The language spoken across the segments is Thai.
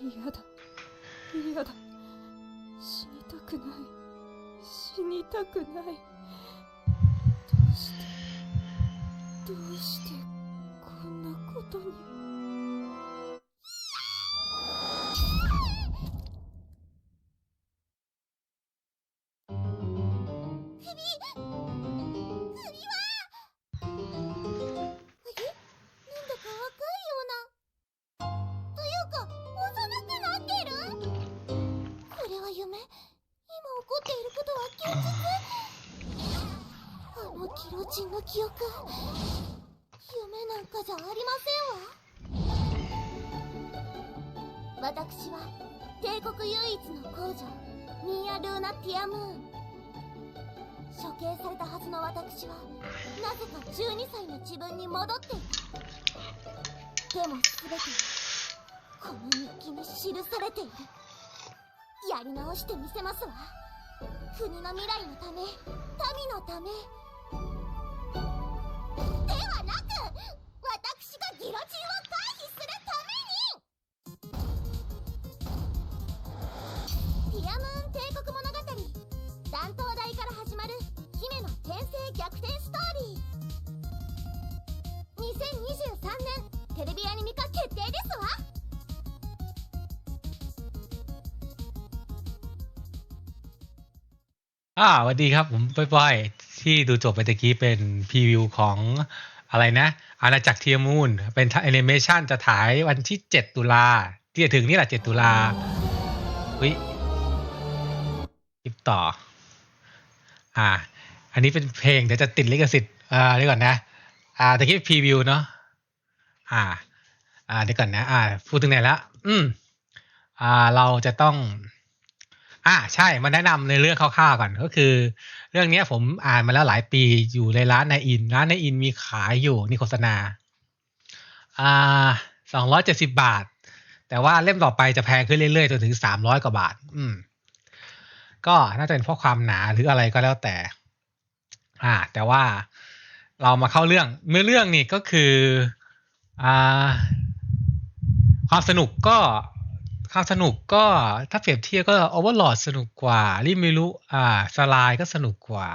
嫌だ。嫌だ。死にたくない。死にたくない。どうしてどうしてこんなことに。のキロチンの記憶。夢なんかじゃありませんわ。私は帝国唯一の皇女ミーア・ルーナ・ティアムーン。処刑されたはずの私はなぜか12歳の自分に戻っていたでも全てはこの日記に記されている。やり直してみせますわ。国の未来のため民のため。転生逆転ストーリー2023年テレビアニメ化決定ですわ อ่าสวัสดีครับ ผมป้อยๆที่ดูจบไปตะกี้เป็นพรีวิวของอะไรนะ อาณาจักรเทียมูนเป็นแอนิเมชันจะถ่ายวันที่ 7 ตุลาที่จะถึงนี่แหละ 7 ตุลาวิคลิปต่อ อ่า อันนี้เป็นเพลงเดี๋ยวจะติดลิขสิทธิ์อ่าเดี๋ยวก่อนนะ อ่าตะกี้พรีวิวเนาะอ่า อ่าเดี๋ยวก่อนนะ อ่า พูดถึงไหนแล้วอืมอ่าเราจะต้อง อ่าใช่มาแนะนำในเรื่องคร่าวๆก่อนก็คือ เรื่องเนี้ยผมอ่านมาแล้วหลายปีอยู่ในร้านในอิน ร้านในอินมีขายอยู่นี่โฆษณา อ่าสองร้อยเจ็ดสิบบาท แต่ว่าเล่มต่อไปจะแพงขึ้นเรื่อยๆจนถึงสามร้อยกว่าบาท อืม ก็น่าจะเป็นเพราะความหนาหรืออะไรก็แล้วแต่ อ่า แต่ว่าเรามาเข้าเรื่องเมื่อเรื่องนี่ก็คืออ่าความสนุกก็ความสนุกก็ถ้าเปรียบเทียบก็ Overlord สนุกกว่าริมิรุอ่าสลายก็สนุกกว่า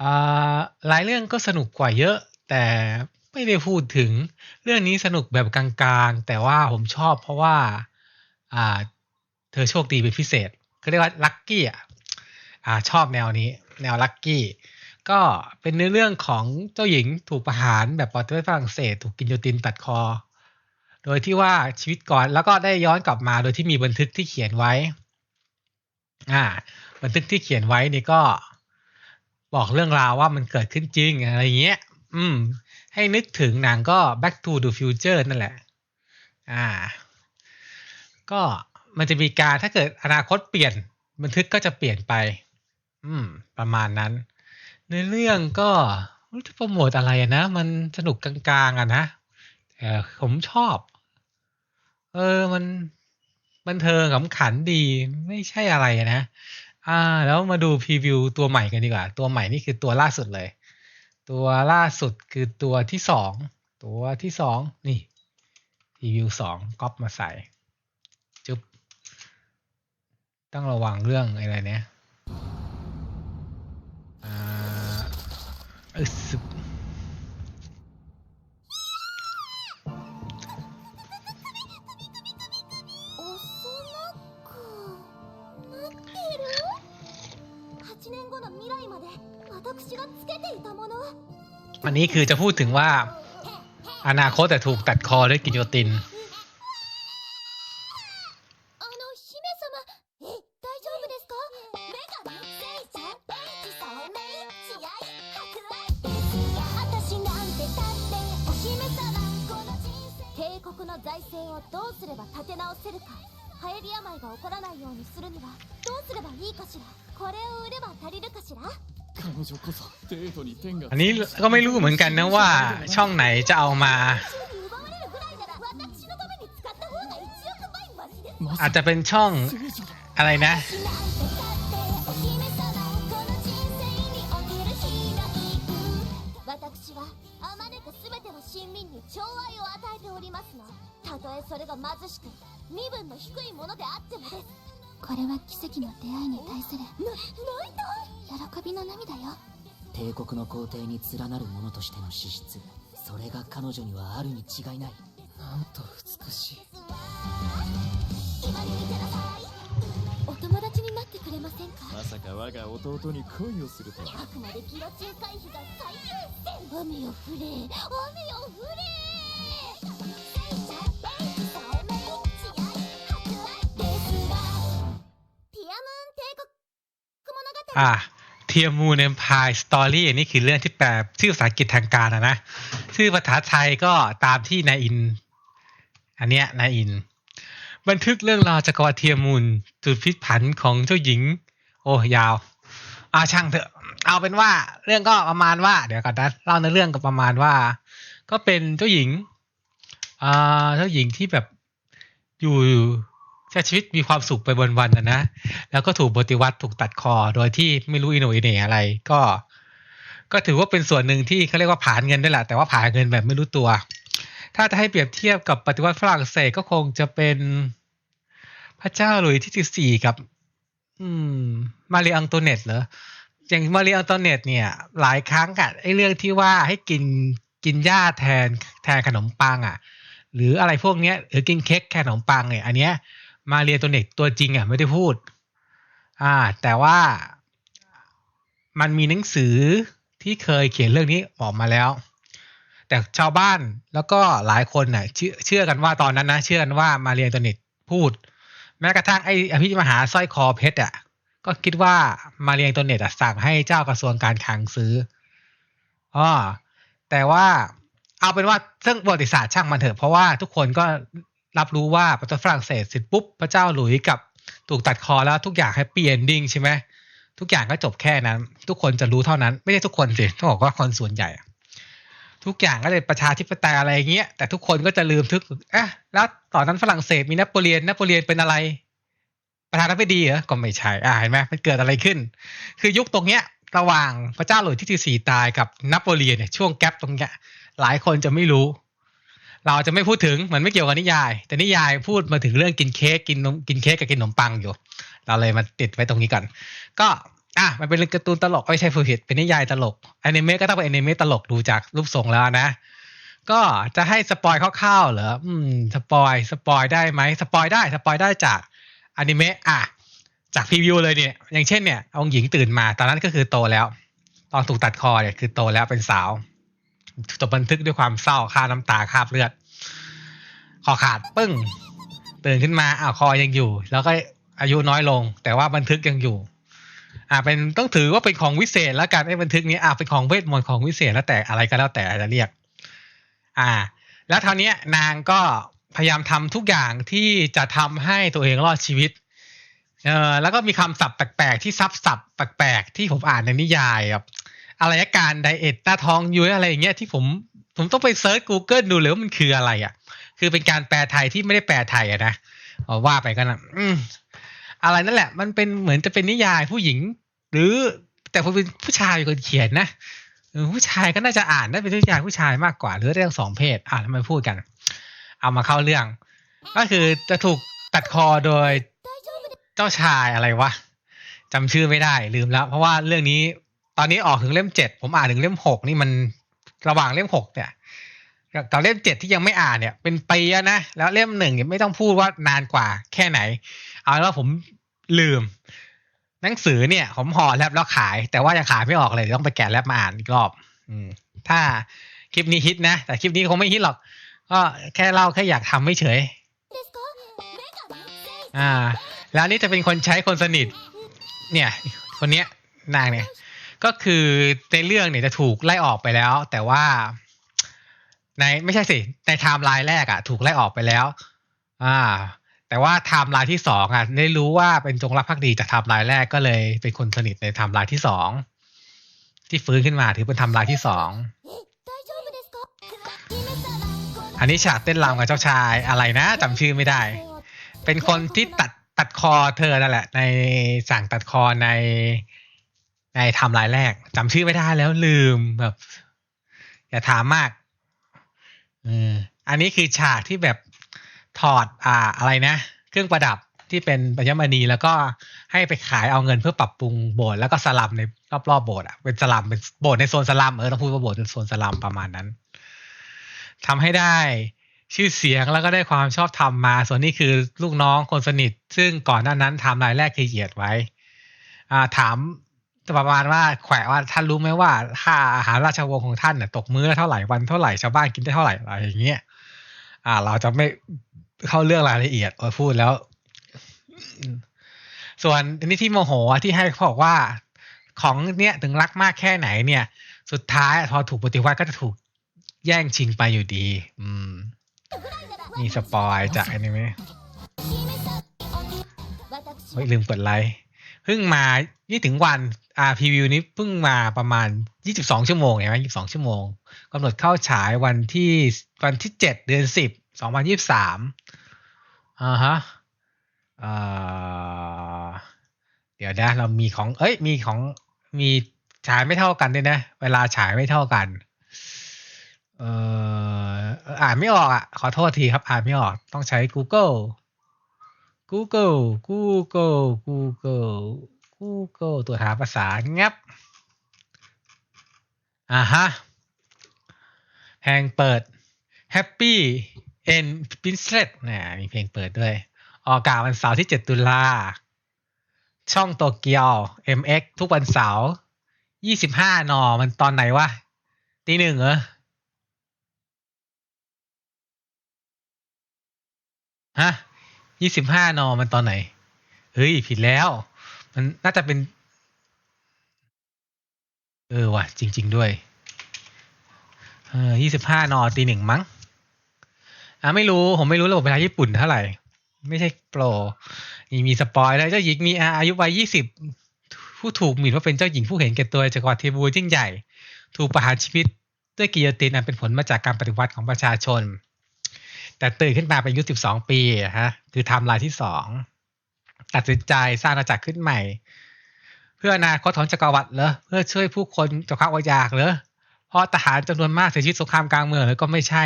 อ่าหลายเรื่องก็สนุกกว่าเยอะ แต่ไม่ได้พูดถึงเรื่องนี้สนุกแบบกลางๆ แต่ว่าผมชอบเพราะว่าอ่าเธอโชคดีเป็นพิเศษเขาเรียกว่าลัคกี้อะอ่าชอบแนวนี้ แนวลัคกี้ ก็เป็นเนื้อเรื่องของเจ้าหญิงถูกประหารแบบปอร์ตเฝรั่งเศส ถูกกินโยตินตัดคอ โดยที่ว่าชีวิตก่อนแล้วก็ได้ย้อนกลับมาโดยที่มีบันทึกที่เขียนไว้ อ่า บันทึกที่เขียนไว้นี่ก็บอกเรื่องราวว่ามันเกิดขึ้นจริงอะไรเงี้ย อืม ให้นึกถึงหนังก็ Back to the Future นั่นแหละ อ่า ก็มันจะมีการถ้าเกิดอนาคตเปลี่ยนบันทึกก็จะเปลี่ยนไป อืม ประมาณนั้น ในเรื่องก็ไม่รู้จะโปรโมทอะไรนะ มันสนุกกลางๆอะนะแต่ผมชอบ เออมันบันเทิงขำขันดีไม่ใช่อะไรนะ อ่า แล้วมาดูพรีวิวตัวใหม่กันดีกว่า ตัวใหม่นี่คือตัวล่าสุดเลย ตัวล่าสุดคือตัวที่สองตัวที่สองนี่พรีวิวสองก๊อปมาใส่ จุ๊บต้องระวังเรื่องอะไรเนี่ย อันนี้คือจะพูดถึงว่า อนาคตแต่ถูกตัดคอด้วยกิโยติน をどうすれば立て直せるか流行り病が起こらないようにするにはどうすればいいかしらこれを売れば足りるかしら彼女こそデートに天が อันนี้ก็ไม่รู้เหมือนกันนะว่า ช่องไหนจะเอามา 私に奪われるぐらいなら私のために使った方が1億倍マシです ま อา さ จจะเป็นช่อง 聖女だ อะไรนะ それが貧しく身分の低いものであってもです。これは奇跡の出会いに対するな泣いた。喜びの涙よ。帝国の皇帝に連なる者としての資質。それが彼女にはあるに違いない。なんと美しい。今に見てなさい。お友達になってくれませんか？まさか我が弟に恋をするとは。あくまでギロチン回避が最優先。雨よ降れ。雨よ降れ อะเทียมูนเอมพายสตอรี่นนี้คือเรื่องที่แปลชื่อภาษาอังกฤษทางการอะนะชื่อภาษาไทยก็ตามที่นายอิน อันเนี้ยนายอิน บันทึกเรื่องราวจักรวรรดิเทียมูนจุดพลิกผันของเจ้าหญิง โอ้ยาวอาช่างเถอะ เอาเป็นว่าเรื่องก็ประมาณว่า เดี๋ยวก่อนนะเล่าในเรื่องก็ประมาณว่า ก็เป็นเจ้าหญิงอ่าเจ้าหญิงที่แบบอยู่ ใช้ชีวิตมีความสุขไปวันๆนะนะ แล้วก็ถูกปฏิวัติถูกตัดคอโดยที่ไม่รู้อินโนอิเน่อะไร ก็ ก็ถือว่าเป็นส่วนหนึ่งที่เขาเรียกว่าผ่านเงินได้แหละแต่ว่าผ่านเงินแบบไม่รู้ตัว ถ้าจะให้เปรียบเทียบกับปฏิวัติฝรั่งเศสก็คงจะเป็นพระเจ้าหลุยที่สิบสี่กับ อืม มารีอังโตเนตเหรออย่างมารีอังโตเนตเนี่ย หลายครั้งอะไอเรื่องที่ว่าให้กินกินหญ้าแทนแทนขนมปังอะหรืออะไรพวกเนี้ยหรือกินเค้กแทนขนมปังเนี่ย อันเนี้ย มาเรียตัวเน็กตัวจริงอะไม่ได้พูด อ่า แต่ว่ามันมีหนังสือที่เคยเขียนเรื่องนี้ออกมาแล้ว แต่ชาวบ้านแล้วก็หลายคนน่ะเชื่อเชื่อกันว่าตอนนั้นนะเชื่อกันว่ามาเรียตัวเน็กพูด แม้กระทั่งไอ้อภิมหาสร้อยคอเพชรอะก็คิดว่ามาเรียตัวเน็ตสั่งให้เจ้ากระทรวงการคลังซื้ออ๋อแต่ว่าเอาเป็นว่าเรื่องประวัติศาสตร์ช่างมันเถอะเพราะว่าทุกคนก็ รับรู้ว่าประเทศฝรั่งเศสเสร็จปุ๊บพระเจ้าหลุยส์กับถูกตัดคอแล้วทุกอย่างแฮปปี้เอนดิ้งใช่ไหมทุกอย่างก็จบแค่นั้น ทุกคนจะรู้เท่านั้น ไม่ใช่ทุกคนสิต้องบอกว่าคนส่วนใหญ่ ทุกอย่างก็เลยประชาธิปไตยอะไรเงี้ย แต่ทุกคนก็จะลืมทึกเอ๊ะแล้วตอนนั้นฝรั่งเศสมีนโปเลียนนโปเลียนเป็นอะไร ประธานาธิบดีเหรอก็ไม่ใช่อ่าเห็นไหมมันเกิดอะไรขึ้น คือยุคตรงเนี้ยระหว่างพระเจ้าหลุยส์ที่ที่สี่ตายกับนโปเลียนเนี่ยช่วงแกลบตรงเนี้ยหลายคนจะไม่รู้ เราจะไม่พูดถึงมันไม่เกี่ยวกับนิยาย แต่นิยายพูดมาถึงเรื่องกินเค้กกินนมกินเค้กกับกินขนมปังอยู่ เราเลยมาติดไว้ตรงนี้ก่อน ก็อะมันเป็นเรื่องการ์ตูนตลกไม่ใช่ผู้ผิดเป็นนิยายตลกอนิเมะก็ต้องเป็นอนิเมะตลกดูจากรูปทรงแล้วนะ ก็จะให้สปอยคร่าวๆเหรออืมสปอยสปอยได้ไหมสปอยได้สปอยได้จากอนิเมะอะจากพรีวิวเลยเนี่ย อย่างเช่นเนี่ยองหญิงตื่นมา ตอนนั้นก็คือโตแล้ว ตอนถูกตัดคอเนี่ยคือโตแล้วเป็นสาว จบบันทึกด้วยความเศร้าคาน้ำตาคาบเลือด คอขาดปึ้งตื่นขึ้นมาอ้าวคอยังอยู่ แล้วก็อายุน้อยลง แต่ว่าบันทึกยังอยู่ อ่าเป็นต้องถือว่าเป็นของวิเศษแล้วกันไอ้บันทึกนี้อ่าเป็นของเวทมนต์ของวิเศษแล้วแต่อะไรก็แล้วแต่จะเรียก อ่า แล้วคราวเนี้ยนางก็พยายามทำทุกอย่างที่จะทำให้ตัวเองรอดชีวิตเออแล้วก็มีคำศัพท์แปลกๆที่ซับศัพท์แปลกๆที่ผมอ่านในนิยายแบบ อะไรการไดเอทตาท้องยุ้ยอะไรอย่างเงี้ยที่ผมผมต้องไปเซิร์ช Google ดูเลยว่ามันคืออะไรอะ่ะ คือเป็นการแปลไทยที่ไม่ได้แปลไทยอะนะว่าไปก็นะอืมอะไรนั่นแหละ มันเป็นเหมือนจะเป็นนิยายผู้หญิง หรือแต่ผมเป็นผู้ชายคนเขียนนะผู้ชายก็น่าจะอ่านได้เป็นนิยายผู้ชายมากกว่า หรือเรื่องสองเพศ อ่าทำไมพูดกัน เอามาเข้าเรื่อง ก็คือจะถูกตัดคอโดยเจ้าชายอะไรวะจำชื่อไม่ได้ลืมแล้ว เพราะว่าเรื่องนี้ ตอนนี้ออกถึงเล่มเจ็ดผมอ่านถึงเล่มหกนี่มันระหว่างเล่มหกเนี่ยกับเล่มเจ็ดที่ยังไม่อ่านเนี่ย เป็นปีนะแล้วเล่มหนึ่งเนี่ยไม่ต้องพูดว่านานกว่าแค่ไหน เอาแล้วผมลืม หนังสือเนี่ย ผมห่อแลบแล้วขาย แต่ว่ายังขายไม่ออกเลยต้องไปแกะแลบมาอ่านอีกรอบ อืถ้าคลิปนี้ฮิตนะ แต่คลิปนี้คงไม่ฮิตหรอก ก็แค่เล่าแค่อยากทำไม่เฉย อ่า แล้วนี่จะเป็นคนใช้คนสนิท เนี่ย คนเนี้ยนางเนี่ย ก็คือในเรื่องเนี่ยจะถูกไล่ออกไปแล้ว แต่ว่าในไม่ใช่สิในไทม์ไลน์แรกอะ่ะ ถูกไล่ออกไปแล้ว อ่า แต่ว่าไทม์ไลน์ที่สองอะได้รู้ว่าเป็นจงรักภักดีจากไทม์ไลน์แรกก็เลยเป็นคนสนิทในไทม์ไลน์ที่สองที่ฟื้นขึ้นมาถือเป็นไทม์ไลน์ที่สองอันนี้ฉากเต้นรำกับเจ้าชายอะไรนะจำชื่อไม่ได้ เป็นคนที่ตัดตัดคอเธอนั่นแหละ ในสั่งตัดคอใน ในไทำลายแรกจำชื่อไม่ได้แล้วลืมแบบ อย่าถามมากเอออันนี้คือฉากที่แบบถอดอ่าอะไรนะ เครื่องประดับที่เป็นปัญญมณีแล้วก็ให้ไปขายเอาเงินเพื่อปรับปรุงโบสถ์แล้วก็สลัมในรอบๆโบสถ์อะเป็นสลัมเป็นโบสถ์ในโซนสลัมเออต้องพูดว่าโบสถ์ในโซนสลัมประมาณนั้นทำให้ได้ชื่อเสียงแล้วก็ได้ความชอบธรรมมา ส่วนนี้คือลูกน้องคนสนิท ซึ่งก่อนหน้านั้นทำรายแรกคือเหยียดไว้ อ่าถาม ประมาณว่าแขวะว่าท่านรู้ไหมว่าค่าอาหารราชวงศ์ของท่านน่ะตกมื้อเท่าไหร่วันเท่าไหร่ชาวบ้านกินได้เท่าไหร่อะไรอย่างเงี้ยอ่า เราจะไม่เข้าเรื่องรายละเอียดพูดแล้ว ส่วนนี้ที่โมโหที่ให้เขาบอกว่าของเนี้ยถึงรักมากแค่ไหนเนี่ย สุดท้ายพอถูกปฏิวัติก็จะถูกแย่งชิงไปอยู่ดี อืมนี่สปอยจากอนิเมะ私เฮ้ยลืมกดไลค์ เพิ่งมานี่ถึงวันอ่าพรีวิวนี้เพิ่งมาประมาณ 22 ชั่วโมงเห็นไหม22 ชั่วโมงกำหนดเข้าฉายวันที่วันที่ 7 เดือน 10 2023อ่าฮะอ่าเดี๋ยวนะเรามีของ เอ้ย มีของมีฉายไม่เท่ากันด้วยนะ เวลาฉายไม่เท่ากัน เอ่ออ่านไม่ออกอะ ขอโทษทีครับ อ่านไม่ออก ต้องใช้ Google Google Google Google Google ตัวหาภาษางับอ่าฮะเพลงเปิด Happy and Princess เนี่ยมีเพลงเปิดด้วย ออกอากาศวันเสาร์ที่ 7 ตุลา ช่องโตเกียว MX ทุกวันเสาร์ 25นอมันตอนไหนวะตีหนึ่งเหรอฮะ ยี่สิบห้านอมันตอนไหน เฮ้ย ผิดแล้ว มันน่าจะเป็น เออว่ะ จริง ๆ ด้วย เออยี่สิบห้านอตีหนึ่งมั้ง อะไม่รู้ ผมไม่รู้ระบบเวลาญี่ปุ่นเท่าไหร่ ไม่ใช่โปรมีมีสปอยแล้วเจ้าหญิงมีอายุวัยยี่สิบผู้ถูกหมิ่นว่าเป็นเจ้าหญิงผู้เห็นแก่ตัวจักรวรรดิเทบูยิ่งใหญ่ ถูกประหารชีวิตด้วยกิโยตินอันเป็นผลมาจากการปฏิวัติของประชาชน แต่ตื่นขึ้นมาเป็นอายุสิบสองปีอะฮะคือไทำลายที่สองตัดสินใจสร้างอาณาจักรขึ้นใหม่ เพื่ออนาคตของจักรวรรดิเหรอเพื่อช่วยผู้คนจากความอดอยากเหรอเพราะทหารจำนวนมากเสียชีวิตสงครามกลางเมืองเลยก็ไม่ใช่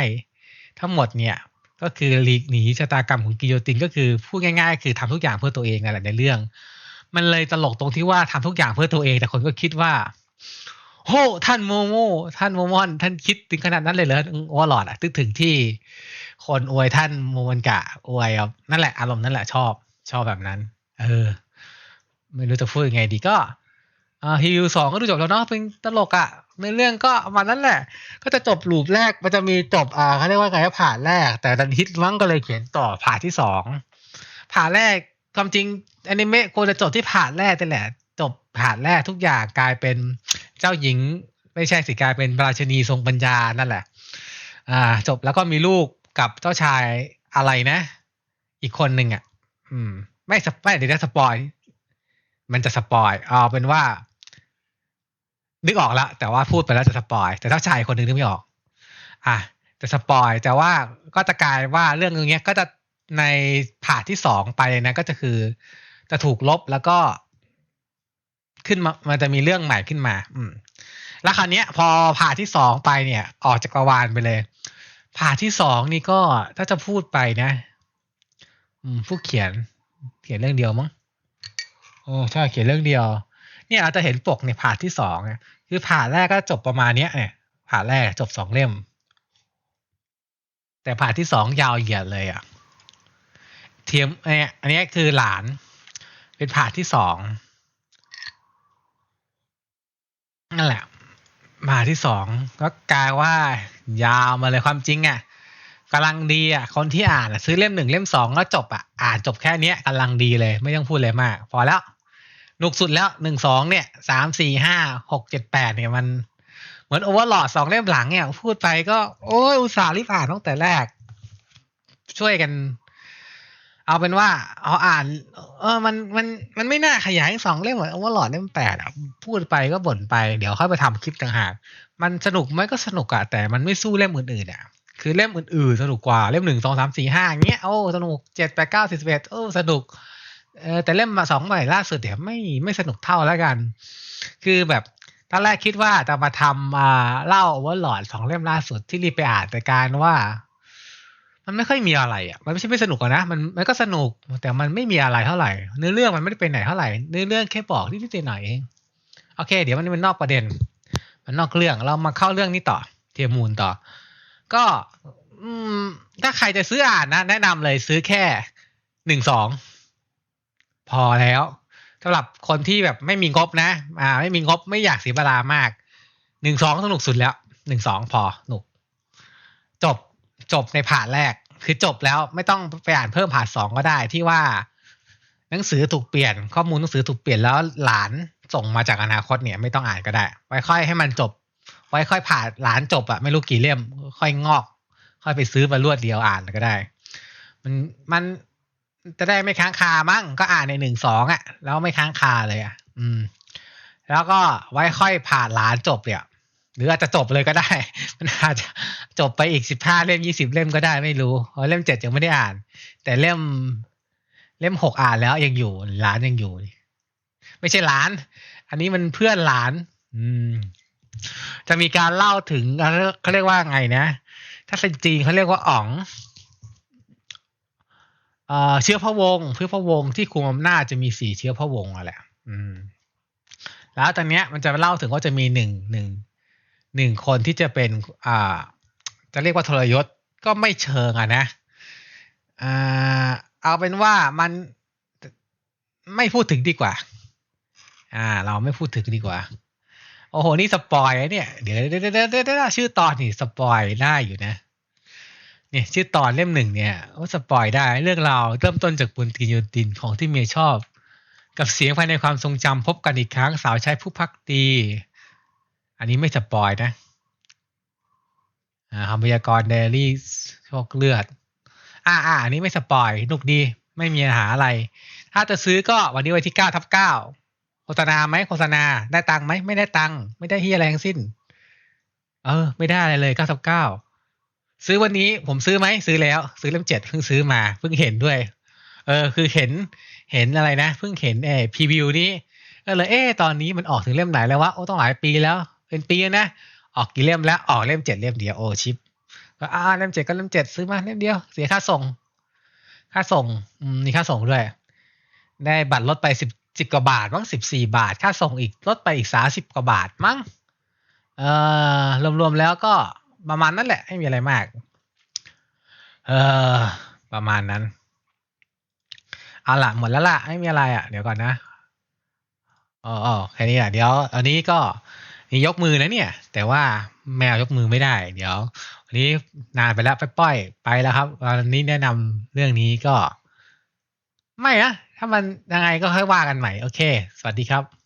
ทั้งหมดเนี่ยก็คือหลีกหนีชะตากรรมของกิโยตินก็คือพูดง่ายๆ คือทำทุกอย่างเพื่อตัวเองนั่นแหละในเรื่อง มันเลยตลกตรงที่ว่าทำทุกอย่างเพื่อตัวเอง แต่คนก็คิดว่าโหท่านโมโมท่านโมมอน ท่านคิดถึงขนาดนั้นเลยเหรอโอวอลลอดอะตึกถึงที่ คนอวยท่านโมมันกะอวยเอานั่นแหละอารมณ์นั่นแหละชอบชอบแบบนั้น เออ ไม่รู้จะพูดยังไงดีก็อ่าฮิวสองก็ดูจบแล้วเนาะเป็นตลกอะในเรื่องก็มานั้นแหละ ก็จะจบลูปแรกมันจะมีจบอ่าเขาเรียกว่าไงผ่านแรก แต่ดันฮิตมั้งก็เลยเขียนต่อผ่านที่สองผ่านแรกความจริงอนิเมะควรจะจบที่ผ่านแรกแต่แหละ จบผ่านแรกทุกอย่างกลายเป็นเจ้าหญิง ไม่ใช่สิกลายเป็นราชินีทรงปัญญานั่นแหละ อ่า จบแล้วก็มีลูก กับเจ้าชายอะไรนะ อีกคนหนึ่งอะ อืม ไม่สปไม่เดี๋ยวจะสปอย มันจะสปอยเอาเป็นว่า นึกออกแล้วแต่ว่าพูดไปแล้วจะสปอย แต่เจ้าชายคนหนึ่งนึกไม่ออก อะจะสปอยแต่ว่าก็จะกลายว่าเรื่องอย่างเงี้ย ก็จะในผ่าที่สองไปนะ ก็จะคือ จะถูกลบแล้วก็ ขึ้นมามันจะมีเรื่องใหม่ขึ้นมา อืม แล้วคราวเนี้ยพอผ่าที่สองไปเนี่ย ออกจากกรวาลไปเลย ผ่าที่สองนี่ก็ถ้าจะพูดไปนะอืมผู้เขียน เขียนเรื่องเดียวมั้งโอ้ใช่เขียนเรื่องเดียว เนี่ยเราจะเห็นปกเนี่ยผ่าที่สองคือผ่าแรกก็จบประมาณเนี้ยเนี่ยผ่าแรกจบสองเล่ม แต่ผ่าที่สองยาวเหยียดเลยอะเทียมเนี่ยอันนี้คือหลาน เป็นผ่าที่สองนั่นแหละ มาที่สองก็กลายว่ายาวมาเลยความจริงอะกำลังดีอะคนที่อ่านอะซื้อเล่มหนึ่งเล่มสองแล้วจบอะอ่านจบแค่เนี้ยกำลังดีเลยไม่ต้องพูดเลยมาก พอแล้วหนุกสุดแล้วหนึ่งสองเนี่ยสามสี่ห้าหกเจ็ดแปดเนี่ยมัน เหมือนโอเวอร์หลอดสองเล่มหลังเนี่ยพูดไปก็ โอ้ยอุตส่าห์รีบอ่านตั้งแต่แรก ช่วยกัน เอาเป็นว่าเอาอ่าน เออมันมันมันไม่น่าขยายสองเล่มหมือนว่าหลอดเล่มแปดอะพูดไปก็บ่นไปเดี๋ยวค่อยไปทำคลิปต่างหากมันสนุกไหมก็สนุกอะแต่มันไม่สู้เล่มอื่นๆอะคือเล่มอื่นๆสนุกกว่าเล่มหนึ่งสองสามสี่ห้าอย่างเงี้ยโอ้สนุกเจ็ดแปดเก้าสิบเอ็ดโอ้สนุกเออแต่เล่มมาสองใหม่ล่าสุดเดี๋ยวไม่ไม่สนุกเท่าแล้วกัน คือแบบตอนแรกคิดว่าจะมาทำอ่าเล่าว่าหลอดสองเล่มล่าสุดที่รีบไปอ่านแต่การว่า มันไม่ค่อยมีอะไรอะ มันไม่ใช่ไม่สนุกนะ มันมันก็สนุก แต่มันไม่มีอะไรเท่าไหร่ เนื้อเรื่องมันไม่ได้ไปไหนเท่าไหร่ เนื้อเรื่องแค่บอกนิดๆหน่อยเอง โอเค เดี๋ยวมันเป็นนอกประเด็น มันนอกเรื่อง เรามาเข้าเรื่องนี้ต่อ เทียมูลต่อ ก็อืมถ้าใครจะซื้ออ่านนะ แนะนำเลยซื้อแค่หนึ่งสองพอแล้วสำหรับคนที่แบบไม่มีงบนะ อ่า ไม่มีงบไม่อยากเสียเวลามากหนึ่งสองสนุกสุดแล้วหนึ่งสองพอหนุก จบในผ่านแรก คือจบแล้วไม่ต้องไปอ่านเพิ่มผ่านสองก็ได้ที่ว่า หนังสือถูกเปลี่ยน ข้อมูลหนังสือถูกเปลี่ยนแล้วหลานส่งมาจากอนาคตเนี่ย ไม่ต้องอ่านก็ได้ ไว้ค่อยให้มันจบ ไว้ค่อยผ่านหลานจบอะไม่รู้กี่เล่ม ค่อยงอก ค่อยไปซื้อมารวดเดียวอ่านก็ได้ มันมันจะได้ไม่ค้างคามั้งก็อ่านในหนึ่งสองอะแล้วไม่ค้างคาเลยอะอืม แล้วก็ไว้ค่อยผ่านหลานจบเนี่ย หรืออาจจะจบเลยก็ได้ มันอาจจะจบไปอีกสิบห้าเล่มยี่สิบเล่มก็ได้ไม่รู้เพราะเล่มเจ็ดยังไม่ได้อ่าน แต่เล่ม เล่มหกอ่านแล้วยังอยู่หลานยังอยู่ ไม่ใช่หลาน อันนี้มันเพื่อนหลาน อืม จะมีการเล่าถึงเขาเรียกว่าไงนะ ถ้าเป็นจีนเขาเรียกว่าอ๋องเอ่อเชื้อพระวงศ์เชื้อพระวงศ์ที่คุมอำนาจจะมีสี่เชื้อพระวงศ์อะแหละ อืม แล้วตอนเนี้ยมันจะเล่าถึงว่าจะมีหนึ่งหนึ่ง หนึ่งคนที่จะเป็นอ่า จะเรียกว่าทรยศก็ไม่เชิงอะนะอ่าเอาเป็นว่ามันไม่พูดถึงดีกว่า อ่า เราไม่พูดถึงดีกว่า โอ้โห นี่สปอยเนี่ย เดี๋ยวเดี๋ยวเดี๋ยวเดี๋ยวชื่อตอนนี่สปอยได้อยู่นะ เนี่ยชื่อตอนเล่มหนึ่งเนี่ยว่าสปอยได้ เรื่องราวเริ่มต้นจากบุญกินโยตินของที่เมียชอบ กับเสียงภายในความทรงจำพบกันอีกครั้งสาวใช้ผู้พักดี อันนี้ไม่สปอยนะอ่าคำพยากรณ์เดลี่โชคเลือด อ่าอ่าอันนี้ไม่สปอยนุกดีไม่มีปัญหาอะไร ถ้าจะซื้อก็วันนี้วันที่เก้าทับเก้าโฆษณาไหมโฆษณาได้ตังค์ไหมไม่ได้ตังค์ไม่ได้เฮียอะไรทั้งสิ้น เออ ไม่ได้อะไรเลยเก้าทับเก้าซื้อวันนี้ผมซื้อไหมซื้อแล้ว ซื้อเล่มเจ็ดเพิ่งซื้อมาเพิ่งเห็นด้วย เออ คือเห็นเห็นอะไรนะเพิ่งเห็นเอพรีวิวนี้ก็เลยเอ๊ตอนนี้มันออกถึงเล่มไหนแล้ววะโอ้ต้องหลายปีแล้ว เป็นปีนะ ออกกี่เล่มแล้วออกเล่มเจ็ดเล่มเดียวโอ้ชิปก็อ่าเล่มเจ็ดก็เล่มเจ็ดซื้อมาเล่มเดียว เสียค่าส่ง ค่าส่งอืมมีค่าส่งด้วย ได้บัตรลดไปสิบสิบกว่าบาทมั้งสิบสี่บาท ค่าส่งอีกลดไปอีกสาสิบกว่าบาทมั้งเอ่อรวมๆแล้วก็ประมาณนั้นแหละไม่มีอะไรมาก เออประมาณนั้นเอาละหมดแล้วละไม่มีอะไรอะ เดี๋ยวก่อนนะอ๋อแค่นี้แหละเดี๋ยว อันนี้ก็ นี่ยกมือนะเนี่ย แต่ว่าแมวยกมือไม่ได้ เดี๋ยววันนี้นานไปแล้วไปป้อยไปแล้วครับวันนี้แนะนำเรื่องนี้ก็ ไม่นะถ้ามันยังไงก็ค่อยว่ากันใหม่ โอเค สวัสดีครับ